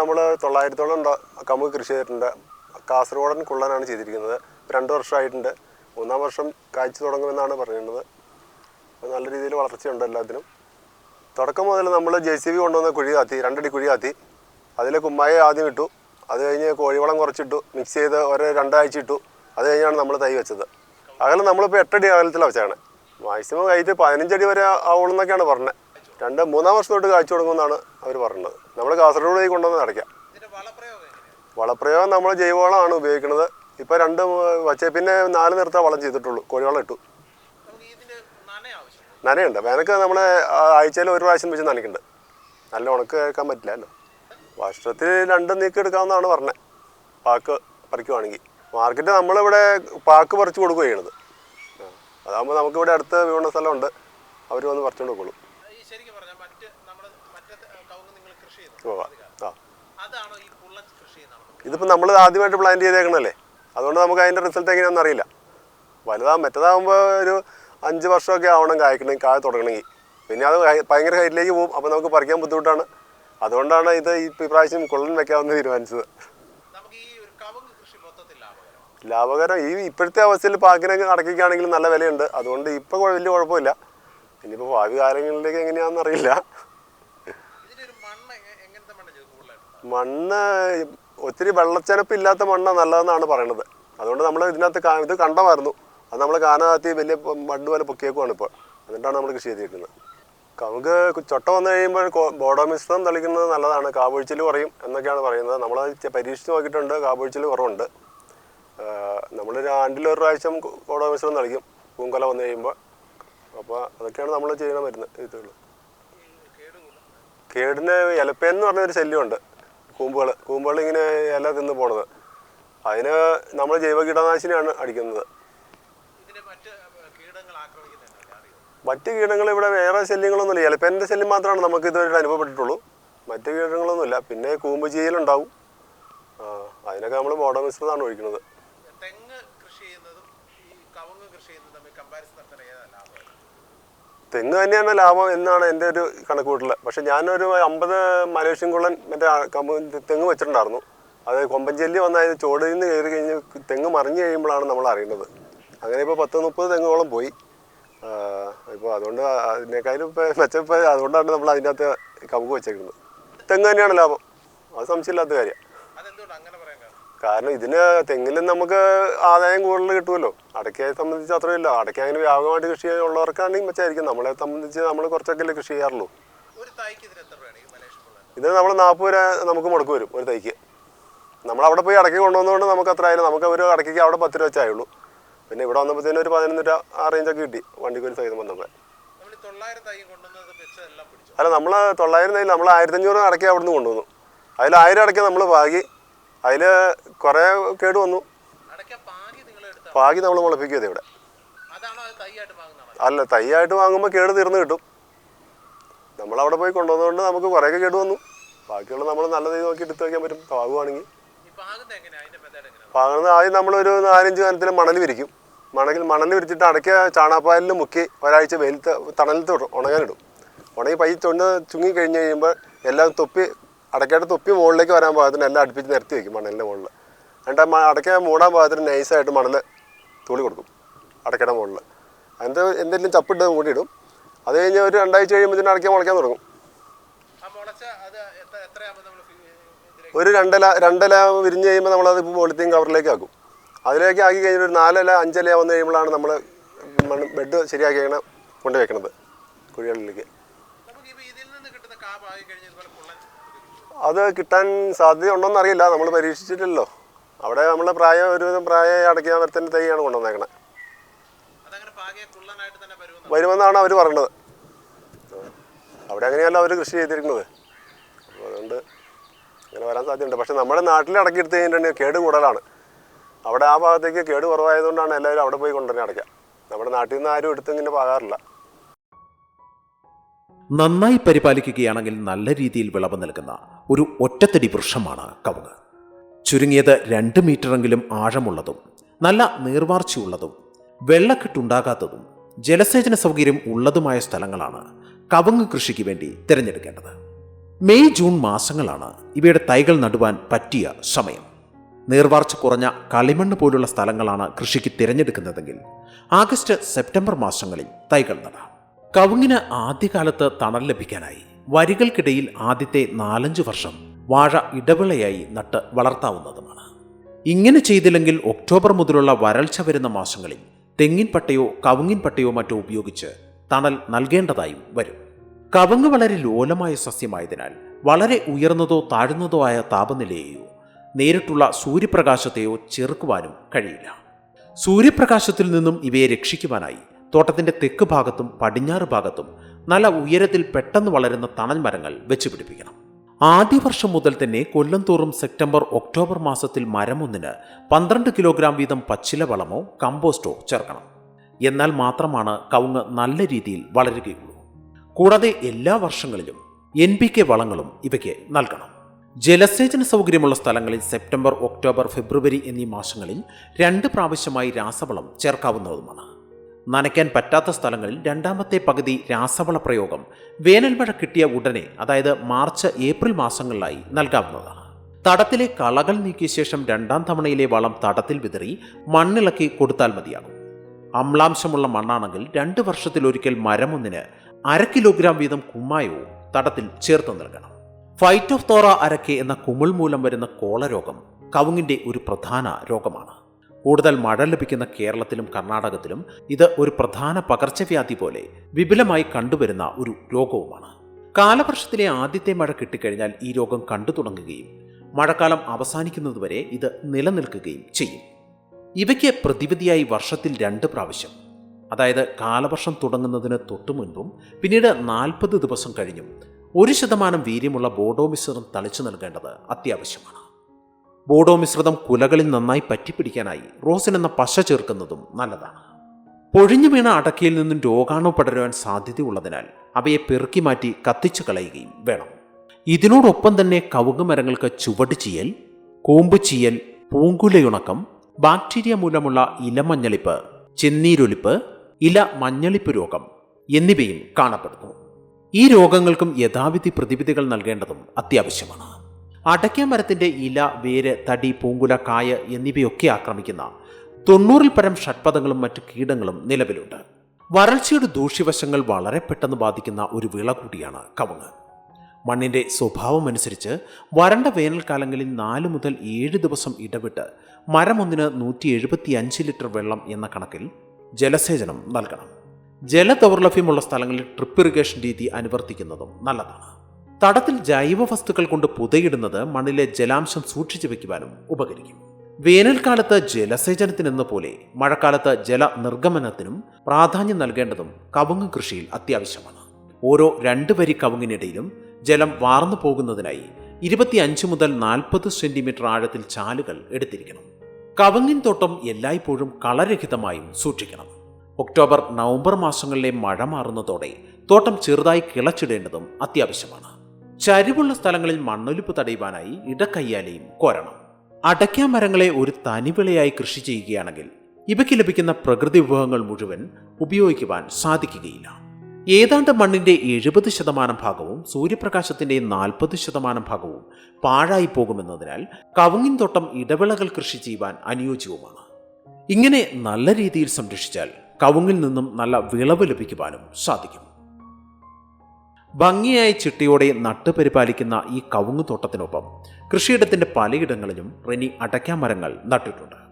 നമ്മൾ തൊള്ളായിരത്തോളം കമുക് കൃഷി ചെയ്തിട്ടുണ്ട്. കാസർഗോഡൻ കുള്ളനാണ് ചെയ്തിരിക്കുന്നത്. രണ്ട് വർഷമായിട്ടുണ്ട്. മൂന്നാം വർഷം കാഴ്ച തുടങ്ങുമെന്നാണ് പറയുന്നത് അപ്പോൾ നല്ല രീതിയിൽ വളർച്ചയുണ്ട് എല്ലാത്തിനും. തുടക്കം മുതൽ നമ്മൾ ജെ സി ബി കൊണ്ടുവന്ന കുഴി കാത്തി രണ്ടടി കുഴി കാത്തി അതിൽ കുമ്മായ ആദ്യം ഇട്ടു. അത് കഴിഞ്ഞ് കോഴിവളം കുറച്ചിട്ടു. മിക്സ് ചെയ്ത് ഒരു രണ്ടാഴ്ച ഇട്ടു. അത് കഴിഞ്ഞാണ് നമ്മൾ തൈ വെച്ചത്. അകലം നമ്മളിപ്പോൾ എട്ടടി അകലത്തിലാണ് വെച്ചാണ് മാക്സിമം കഴിഞ്ഞിട്ട് പതിനഞ്ചടി വരെ ആവുള്ളൂ പറഞ്ഞത് രണ്ട് മൂന്നാം വർഷം തൊട്ട് കാഴ്ച തുടങ്ങുമെന്നാണ് അവർ പറഞ്ഞത്. നമ്മൾ കാസർഗോഡ് കൊണ്ടുവന്ന് നടക്കാം വളപ്രയോഗം നമ്മൾ ജൈവവളമാണ് ഉപയോഗിക്കുന്നത്. ഇപ്പോൾ രണ്ട് വച്ചേ പിന്നെ നാല് നിർത്ത വളം ചെയ്തിട്ടുള്ളൂ. കോഴിവളം ഇട്ടു. നനയുണ്ട്. വേനൽക്ക് നമ്മൾ ആഴ്ചയിൽ ഒരു പ്രാവശ്യം വെച്ച് നനയ്ക്കുന്നുണ്ട് നല്ല ഉണക്ക് കേൾക്കാൻ പറ്റില്ലല്ലോ വർഷത്തിൽ രണ്ട് നീക്കി എടുക്കാമെന്നാണ് പറഞ്ഞത് പാക്ക് പറിക്കുവാണെങ്കിൽ മാർക്കറ്റ് നമ്മളിവിടെ പാക്ക് പറിച്ചു കൊടുക്കുകയാണ് ചെയ്യണത്. അതാകുമ്പോൾ നമുക്കിവിടെ അടുത്ത് വീണ സ്ഥലമുണ്ട്. അവർ വന്ന് പറിച്ചുകൊണ്ട് ഈ ശരിക്കും പറഞ്ഞാൽ മറ്റ് നമ്മുടെ മറ്റേ കവുങ്ങ് നിങ്ങൾ കൃഷി ഓ ചെയ്യുന്നു ആ. അതാണോ ഈ പുള്ളൻ കൃഷി ചെയ്യുന്നതാണോ ഇതിപ്പോൾ നമ്മൾ ആദ്യമായിട്ട് പ്ലാൻ ചെയ്തേക്കണല്ലേ അതുകൊണ്ട് നമുക്ക് അതിന്റെ റിസൾട്ട് എങ്ങനെയാണെന്ന് അറിയില്ല. വലുതാ മറ്റേതാകുമ്പോൾ ഒരു അഞ്ച് വർഷമൊക്കെ ആവണം കായ്ക്കണമെങ്കിൽ കായ തുടങ്ങണമെങ്കിൽ. പിന്നെ അത് ഭയങ്കര ഹൈറ്റിലേക്ക് പോകും അപ്പോൾ നമുക്ക് പറിക്കാൻ ബുദ്ധിമുട്ടാണ്. അതുകൊണ്ടാണ് ഇത് ഈ ഇപ്രാവശ്യം കൊള്ളൻ വെക്കാമെന്ന് തീരുമാനിച്ചത്. ലാഭകരം. ഈ ഇപ്പോഴത്തെ അവസ്ഥയിൽ പാക്കിനൊക്കെ അടക്കിക്കുകയാണെങ്കിൽ നല്ല വിലയുണ്ട്. അതുകൊണ്ട് ഇപ്പോൾ വലിയ കുഴപ്പമില്ല. ഇനിയിപ്പോൾ ഭാവി കാലങ്ങളിലേക്ക് എങ്ങനെയാണെന്ന് അറിയില്ല. ഇതിനൊരു മണ്ണ് ഒത്തിരി വെള്ളച്ചനപ്പ് ഇല്ലാത്ത മണ്ണ് നല്ലതെന്നാണ് പറയണത്. അതുകൊണ്ട് നമ്മൾ ഇതിനകത്ത് ഇത് കണ്ടമായിരുന്നു. അത് നമ്മൾ കാനകത്തി വലിയ മണ്ണ് പോലെ പൊക്കിയേക്കുവാണ് ഇപ്പോൾ എന്നിട്ടാണ് നമ്മൾ കൃഷി ചെയ്തിരിക്കുന്നത് നമുക്ക് ചൊട്ട വന്നു കഴിയുമ്പോൾ ബോഡോ മിശ്രം തളിക്കുന്നത് നല്ലതാണ്. കാവൊഴിച്ചിൽ കുറയും എന്നൊക്കെയാണ് പറയുന്നത്. നമ്മൾ പരീക്ഷിച്ച് നോക്കിയിട്ടുണ്ട്. കാവൊഴിച്ചിൽ കുറവുണ്ട്. നമ്മൾ ആണ്ടിലൊരു ഒരു പ്രാവശ്യം ബോഡോ മിശ്രം തളിക്കും. പൂങ്കൊല വന്നു കഴിയുമ്പോൾ അപ്പോൾ അതൊക്കെയാണ് നമ്മൾ ചെയ്യണ മരുന്ന് ഇതുള്ളൂ കേടിന് ഇലപ്പേൻ എന്ന് പറഞ്ഞൊരു ശല്യമുണ്ട്. കൂമ്പുകൾ കൂമ്പുകൾ ഇങ്ങനെ ഇല തിന്ന് പോണത്. അതിന് നമ്മൾ ജൈവ കീടനാശിനിയാണ് അടിക്കുന്നത്. മറ്റ് കീടങ്ങൾ ഇവിടെ വേറെ ശല്യങ്ങളൊന്നുമില്ല. ഇലപ്പേന്റെ ശല്യം മാത്രമാണ് നമുക്ക് ഇതുവരെ അനുഭവപ്പെട്ടിട്ടുള്ളൂ. മറ്റ് കീടങ്ങളൊന്നുമില്ല. പിന്നെ കൂമ്പ് ചെയ്യലുണ്ടാവും ആ, അതിനൊക്കെ നമ്മൾ മോഡേൺ മിശ്രിതമാണ് ഒഴിക്കുന്നത്. തെങ്ങ് കൃഷി ചെയ്യുന്നതും ഈ കവുങ്ങ് കൃഷി ചെയ്യുന്നതും തമ്മിൽ കമ്പാരിസൺ തെങ്ങ് തന്നെയാണ് ലാഭം എന്നാണ് എന്റെ ഒരു കണക്കുകൂട്ടൽ പക്ഷെ ഞാനൊരു അമ്പത് മലേഷ്യൻ കുള്ളൻ മറ്റേ കമ്പ് തെങ്ങ് വെച്ചിട്ടുണ്ടായിരുന്നു. അത് കൊമ്പഞ്ചെല്ലി വന്നതിന് ചോടിൽ നിന്ന് കയറി കഴിഞ്ഞ് തെങ്ങ് മറിഞ്ഞു കഴിയുമ്പോഴാണ് നമ്മൾ അറിയുന്നത്. അങ്ങനെ ഇപ്പോൾ പത്ത് മുപ്പത് തെങ്ങോളം പോയി. ഇപ്പോൾ അതുകൊണ്ട് അതിനേക്കാളും ഇപ്പോൾ മെച്ചപ്പോൾ അതുകൊണ്ടാണ് നമ്മൾ അതിന്റെ അകത്ത് കമുക്ക് വെച്ചേക്കുന്നത്. തെങ്ങ് തന്നെയാണ് ലാഭം. അത് സംശയമില്ലാത്ത കാര്യം കാരണം ഇതിന് തെങ്ങിലും നമുക്ക് ആദായം കൂടുതൽ കിട്ടുമല്ലോ. അടയ്ക്കയെ സംബന്ധിച്ച് അത്രയില്ല അടയ്ക്ക അങ്ങനെ വ്യാപകമായിട്ട് കൃഷി ഉള്ളവർക്കാണെങ്കിൽ മെച്ചമായിരിക്കും. നമ്മളെ സംബന്ധിച്ച് നമ്മൾ കുറച്ചൊക്കെ കൃഷി ചെയ്യാറുള്ളൂ. ഇത് നമ്മൾ നാൽപ്പത് രൂപ നമുക്ക് മുടക്ക് വരും ഒരു തൈക്ക്. നമ്മൾ അവിടെ പോയി അടക്കി കൊണ്ടുവന്നതുകൊണ്ട് നമുക്ക് അത്ര ആയാലും നമുക്ക് ഒരു അടക്കിക്ക് അവിടെ പത്ത് രൂപ വെച്ചായുള്ളൂ പിന്നെ ഇവിടെ വന്നപ്പോഴത്തേനും ഒരു പതിനൊന്ന് രൂപ ആ റേഞ്ചൊക്കെ കിട്ടി വണ്ടിക്ക് ഒരു സൈതം വന്നപ്പോൾ അല്ല നമ്മൾ തൊള്ളായിരം തൈ നമ്മൾ ആയിരത്തഞ്ഞൂറ് അടക്കി അവിടെ നിന്ന് കൊണ്ടുവന്നു. അതിൽ ആയിരം അടക്കി നമ്മൾ പാകി. അതിൽ കുറേ കേട് വന്നു. പാകി നമ്മൾ മുളപ്പിക്കുക ഇവിടെ. അല്ല തൈയായിട്ട് വാങ്ങുമ്പോൾ കേട് തീർന്നു കിട്ടും. നമ്മൾ അവിടെ പോയി കൊണ്ടുവന്നതുകൊണ്ട് നമുക്ക് കുറേയൊക്കെ കേട് വന്നു. ബാക്കിയുള്ള നമ്മൾ നല്ല രീതി നോക്കി എടുത്ത് വയ്ക്കാൻ പറ്റും. പാകുവാണെങ്കിൽ പാകുന്നത് ആദ്യം നമ്മളൊരു നാലഞ്ച് കാലത്തിൽ മണൽ വിരിക്കും. മണലിൽ മണൽ വിരിച്ചിട്ട് അടയ്ക്ക ചാണാപ്പാലിൽ മുക്കി ഒരാഴ്ച വെയിലത്ത് തണലത്ത് ഇടും ഉണങ്ങാനിടും. ഉണങ്ങി പൈ തൊണ്ട് ചുങ്ങി കഴിഞ്ഞ് കഴിയുമ്പോൾ എല്ലാം തൊപ്പി അടയ്ക്കയുടെ തുപ്പി മുകളിലേക്ക് വരാൻ പാകത്തിന് എല്ലാം അടുപ്പിച്ച് നിരത്തി വയ്ക്കും മണലിന്റെ മുകളിൽ. എന്നിട്ട് ആ അടയ്ക്ക മൂടാൻ പാകത്തിന് നൈസായിട്ട് മണൽ തൂളി കൊടുക്കും അടയ്ക്കയുടെ മുകളിൽ. അതിന്റെ എന്തെങ്കിലും ചപ്പിട്ട് മൂടിയിടും അത് കഴിഞ്ഞ് ഒരു രണ്ടാഴ്ച കഴിയുമ്പോൾ അടയ്ക്ക മുളയ്ക്കാൻ തുടങ്ങും. ഒരു രണ്ടില രണ്ടില വിരിഞ്ഞ് കഴിയുമ്പോൾ നമ്മളത് പോളിത്തീൻ കവറിലേക്ക് ആക്കും. അതിലേക്ക് ആക്കി കഴിഞ്ഞിട്ട് ഒരു നാലില അഞ്ചില വന്നു കഴിയുമ്പോഴാണ് നമ്മൾ ബെഡ് ശരിയാക്കി കഴിഞ്ഞാൽ കൊണ്ട് വെക്കണത് കുഴികളിലേക്ക് അത് കിട്ടാൻ സാധ്യത ഉണ്ടോന്ന് അറിയില്ല. നമ്മൾ പരീക്ഷിച്ചിട്ടില്ലല്ലോ. അവിടെ നമ്മളെ പ്രായം ഒരുവിധം പ്രായം അടയ്ക്കാൻ വരത്തിന്റെ തൈയാണ് വരുമെന്ന്. വരുമെന്നാണ് അവർ പറഞ്ഞത്. അവിടെ അങ്ങനെയല്ല അവർ കൃഷി ചെയ്തിരിക്കുന്നത്. അപ്പോൾ അതുകൊണ്ട് അങ്ങനെ വരാൻ സാധ്യതയുണ്ട്. പക്ഷെ നമ്മുടെ നാട്ടിൽ അടക്കി എടുത്ത് കഴിഞ്ഞിട്ടുണ്ടെങ്കിൽ കേട് കൂടുതലാണ്. അവിടെ ആ ഭാഗത്തേക്ക് കേട് കുറവായതുകൊണ്ടാണ് എല്ലാവരും അവിടെ പോയി കൊണ്ടുവരുന്നത് അടയ്ക്കുക നമ്മുടെ നാട്ടിൽ നിന്ന് ആരും എടുത്ത് ഇങ്ങനെ പാകാറില്ല. നന്നായി പരിപാലിക്കുകയാണെങ്കിൽ നല്ല രീതിയിൽ വിളവ് നൽകുന്ന ഒരു ഒറ്റത്തടി വൃക്ഷമാണ് കവുങ്ങ്. ചുരുങ്ങിയത് രണ്ട് മീറ്ററെങ്കിലും ആഴമുള്ളതും നല്ല നീർവാർച്ചയുള്ളതും വെള്ളക്കെട്ടുണ്ടാകാത്തതും ജലസേചന സൗകര്യം ഉള്ളതുമായ സ്ഥലങ്ങളാണ് കവുങ്ങ് കൃഷിക്ക് വേണ്ടി തിരഞ്ഞെടുക്കേണ്ടത്. മെയ് ജൂൺ മാസങ്ങളാണ് ഇവയുടെ തൈകൾ നടുവാൻ പറ്റിയ സമയം. നീർവാർച്ച കുറഞ്ഞ കളിമണ്ണ് പോലുള്ള സ്ഥലങ്ങളാണ് കൃഷിക്ക് തിരഞ്ഞെടുക്കുന്നതെങ്കിൽ ആഗസ്റ്റ് സെപ്റ്റംബർ മാസങ്ങളിൽ തൈകൾ നടാം. കവുങ്ങിന് ആദ്യകാലത്ത് തണൽ ലഭിക്കാനായി വരികൾക്കിടയിൽ ആദ്യത്തെ നാലഞ്ച് വർഷം വാഴ ഇടവിളയായി നട്ട് വളർത്താവുന്നതുമാണ്. ഇങ്ങനെ ചെയ്തില്ലെങ്കിൽ ഒക്ടോബർ മുതലുള്ള വരൾച്ച വരുന്ന മാസങ്ങളിൽ തെങ്ങിൻ പട്ടയോ കവുങ്ങിൻ പട്ടയോ മറ്റോ ഉപയോഗിച്ച് തണൽ നൽകേണ്ടതായും വരും. കവുങ്ങ് വളരെ ലോലമായ സസ്യമായതിനാൽ വളരെ ഉയർന്നതോ താഴ്ന്നതോ ആയ താപനിലയെയോ നേരിട്ടുള്ള സൂര്യപ്രകാശത്തെയോ ചെറുക്കുവാനും കഴിയില്ല. സൂര്യപ്രകാശത്തിൽ നിന്നും ഇവയെ രക്ഷിക്കുവാനായി തോട്ടത്തിന്റെ തെക്ക് ഭാഗത്തും പടിഞ്ഞാറ് ഭാഗത്തും നല്ല ഉയരത്തിൽ പെട്ടെന്ന് വളരുന്ന തണൽ മരങ്ങൾ വെച്ചുപിടിപ്പിക്കണം ആദ്യ വർഷം മുതൽ തന്നെ കൊല്ലം തോറും സെപ്റ്റംബർ ഒക്ടോബർ മാസത്തിൽ മരമൊന്നിന് പന്ത്രണ്ട് കിലോഗ്രാം വീതം പച്ചില വളമോ കമ്പോസ്റ്റോ ചേർക്കണം. എന്നാൽ മാത്രമാണ് കവുങ്ങ് നല്ല രീതിയിൽ വളരുകയുള്ളൂ. കൂടാതെ എല്ലാ വർഷങ്ങളിലും എൻ പി കെ വളങ്ങളും ഇവയ്ക്ക് നൽകണം. ജലസേചന സൗകര്യമുള്ള സ്ഥലങ്ങളിൽ സെപ്റ്റംബർ ഒക്ടോബർ ഫെബ്രുവരി എന്നീ മാസങ്ങളിൽ രണ്ട് പ്രാവശ്യമായി രാസവളം ചേർക്കാവുന്നതുമാണ്. നനയ്ക്കാൻ പറ്റാത്ത സ്ഥലങ്ങളിൽ രണ്ടാമത്തെ പകുതി രാസവള പ്രയോഗം വേനൽ മഴ കിട്ടിയ ഉടനെ അതായത് മാർച്ച് ഏപ്രിൽ മാസങ്ങളിലായി നൽകാവുന്നതാണ്. തടത്തിലെ കളകൾ നീക്കിയ ശേഷം രണ്ടാം തവണയിലെ വളം തടത്തിൽ വിതറി മണ്ണിളക്കി കൊടുത്താൽ മതിയാകും. അമ്ലാംശമുള്ള മണ്ണാണെങ്കിൽ രണ്ട് വർഷത്തിലൊരിക്കൽ മരമൊന്നിന് അര കിലോഗ്രാം വീതം കുമ്മായവും തടത്തിൽ ചേർത്ത് നൽകണം. ഫൈറ്റോഫ്തോറ അരക്കെ എന്ന കുമിൾ മൂലം വരുന്ന കോളരോഗം കവുങ്ങിന്റെ ഒരു പ്രധാന രോഗമാണ്. കൂടുതൽ മഴ ലഭിക്കുന്ന കേരളത്തിലും കർണാടകത്തിലും ഇത് ഒരു പ്രധാന പകർച്ചവ്യാധി പോലെ വിപുലമായി കണ്ടുവരുന്ന ഒരു രോഗവുമാണ്. കാലവർഷത്തിലെ ആദ്യത്തെ മഴ കിട്ടിക്കഴിഞ്ഞാൽ ഈ രോഗം കണ്ടു തുടങ്ങുകയും മഴക്കാലം അവസാനിക്കുന്നതുവരെ ഇത് നിലനിൽക്കുകയും ചെയ്യും. ഇവയ്ക്ക് പ്രതിവിധിയായി വർഷത്തിൽ രണ്ട് പ്രാവശ്യം. അതായത് കാലവർഷം തുടങ്ങുന്നതിന് തൊട്ടു മുൻപും പിന്നീട് നാൽപ്പത് ദിവസം കഴിഞ്ഞും ഒരു ശതമാനം വീര്യമുള്ള ബോഡോ മിശ്രിതം തളിച്ചു നൽകേണ്ടത് അത്യാവശ്യമാണ്. ബോഡോ മിശ്രിതം കുലകളിൽ നന്നായി പറ്റിപ്പിടിക്കാനായി റോസിൻ എന്ന പശ ചേർക്കുന്നതും നല്ലതാണ്. പൊഴിഞ്ഞു വീണ അടക്കയിൽ നിന്നും രോഗാണു പടരുവാൻ സാധ്യതയുള്ളതിനാൽ അവയെ പെറുക്കി മാറ്റി കത്തിച്ചു കളയുകയും വേണം. ഇതിനോടൊപ്പം തന്നെ കവുങ്ങ് മരങ്ങൾക്ക് ചുവട് ചീയൽ കൂമ്പ് ചീയൽ പൂങ്കുലയുണക്കം ബാക്ടീരിയ മൂലമുള്ള ഇലമഞ്ഞളിപ്പ് ചെന്നീരൊലിപ്പ് ഇല മഞ്ഞളിപ്പ് രോഗം എന്നിവയും കാണപ്പെടുന്നു. ഈ രോഗങ്ങൾക്കും യഥാവിധി പ്രതിവിധികൾ നൽകേണ്ടതും അത്യാവശ്യമാണ്. അടയ്ക്ക മരത്തിന്റെ ഇല വേര് തടി പൂങ്കുല കായ എന്നിവയൊക്കെ ആക്രമിക്കുന്ന തൊണ്ണൂറിൽ പരം ഷഡ്പഥങ്ങളും മറ്റ് കീടങ്ങളും നിലവിലുണ്ട്. വരൾച്ചയുടെ ദൂഷ്യവശങ്ങൾ വളരെ പെട്ടെന്ന് ബാധിക്കുന്ന ഒരു വിള കൂടിയാണ് കവുങ്ങ്. മണ്ണിന്റെ സ്വഭാവമനുസരിച്ച് വരണ്ട വേനൽക്കാലങ്ങളിൽ നാല് മുതൽ ഏഴ് ദിവസം ഇടവിട്ട് മരമൊന്നിന് നൂറ്റി എഴുപത്തി അഞ്ച് ലിറ്റർ വെള്ളം എന്ന കണക്കിൽ ജലസേചനം നൽകണം. ജലദൗർലഭ്യമുള്ള സ്ഥലങ്ങളിൽ ട്രിപ്പ് ഇറിഗേഷൻ രീതി അനുവർത്തിക്കുന്നതും നല്ലതാണ്. തടത്തിൽ ജൈവ വസ്തുക്കൾ കൊണ്ട് പുതയിടുന്നത് മണ്ണിലെ ജലാംശം സൂക്ഷിച്ചു വയ്ക്കുവാനും ഉപകരിക്കും. വേനൽക്കാലത്ത് ജലസേചനത്തിനെന്ന പോലെ മഴക്കാലത്ത് ജല നിർഗമനത്തിനും പ്രാധാന്യം നൽകേണ്ടതും കവുങ്ങ് കൃഷിയിൽ അത്യാവശ്യമാണ്. ഓരോ രണ്ട് വരി കവുങ്ങിനിടയിലും ജലം വാർന്നു പോകുന്നതിനായി ഇരുപത്തിയഞ്ച് മുതൽ നാൽപ്പത് സെന്റിമീറ്റർ ആഴത്തിൽ ചാലുകൾ എടുത്തിരിക്കണം. കവുങ്ങിൻ തോട്ടം എല്ലായ്പ്പോഴും കളരഹിതമായും സൂക്ഷിക്കണം. ഒക്ടോബർ നവംബർ മാസങ്ങളിലെ മഴ മാറുന്നതോടെ തോട്ടം ചെറുതായി കിളച്ചിടേണ്ടതും അത്യാവശ്യമാണ്. ചരിവുള്ള സ്ഥലങ്ങളിൽ മണ്ണൊലിപ്പ് തടയുവാനായി ഇടക്കയ്യാലയും കോരണം. അടയ്ക്ക മരങ്ങളെ ഒരു തനിവിളയായി കൃഷി ചെയ്യുകയാണെങ്കിൽ ഇവയ്ക്ക് ലഭിക്കുന്ന പ്രകൃതി വിഭവങ്ങൾ മുഴുവൻ ഉപയോഗിക്കുവാൻ സാധിക്കുകയില്ല. ഏതാണ്ട് മണ്ണിന്റെ എഴുപത് ശതമാനം ഭാഗവും സൂര്യപ്രകാശത്തിന്റെ നാൽപ്പത് ശതമാനം ഭാഗവും പാഴായി പോകുമെന്നതിനാൽ കവുങ്ങിൻ തോട്ടം ഇടവിളകൾ കൃഷി ചെയ്യുവാൻ അനുയോജ്യവുമാണ്. ഇങ്ങനെ നല്ല രീതിയിൽ സംരക്ഷിച്ചാൽ കവുങ്ങിൽ നിന്നും നല്ല വിളവ് ലഭിക്കുവാനും സാധിക്കും. ഭംഗിയായ ചിട്ടയോടെ നട്ടുപരിപാലിക്കുന്ന ഈ കവുങ്ങ് തോട്ടത്തിനൊപ്പം കൃഷിയിടത്തിന്റെ പലയിടങ്ങളിലും റെനി അടയ്ക്കാമരങ്ങൾ നട്ടിട്ടുണ്ട്.